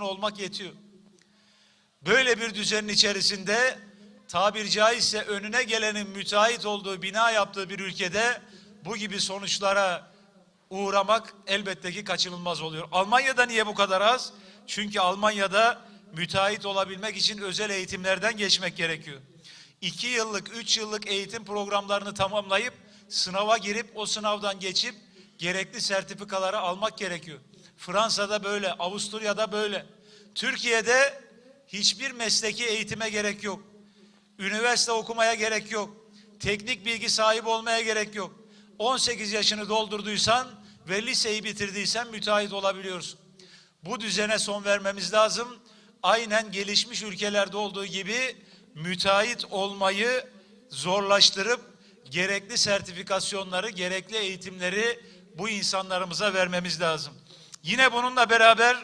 mezun olmak yetiyor. Böyle bir düzenin içerisinde tabir caizse önüne gelenin müteahhit olduğu, bina yaptığı bir ülkede bu gibi sonuçlara uğramak elbette ki kaçınılmaz oluyor. Almanya'da niye bu kadar az? Çünkü Almanya'da müteahhit olabilmek için özel eğitimlerden geçmek gerekiyor. İki yıllık, üç yıllık eğitim programlarını tamamlayıp sınava girip o sınavdan geçip gerekli sertifikaları almak gerekiyor. Fransa'da böyle, Avusturya'da böyle. Türkiye'de hiçbir mesleki eğitime gerek yok. Üniversite okumaya gerek yok. Teknik bilgi sahibi olmaya gerek yok. 18 yaşını doldurduysan ve liseyi bitirdiysen müteahhit olabiliyorsun. Bu düzene son vermemiz lazım. Aynen gelişmiş ülkelerde olduğu gibi müteahhit olmayı zorlaştırıp gerekli sertifikasyonları, gerekli eğitimleri bu insanlarımıza vermemiz lazım. Yine bununla beraber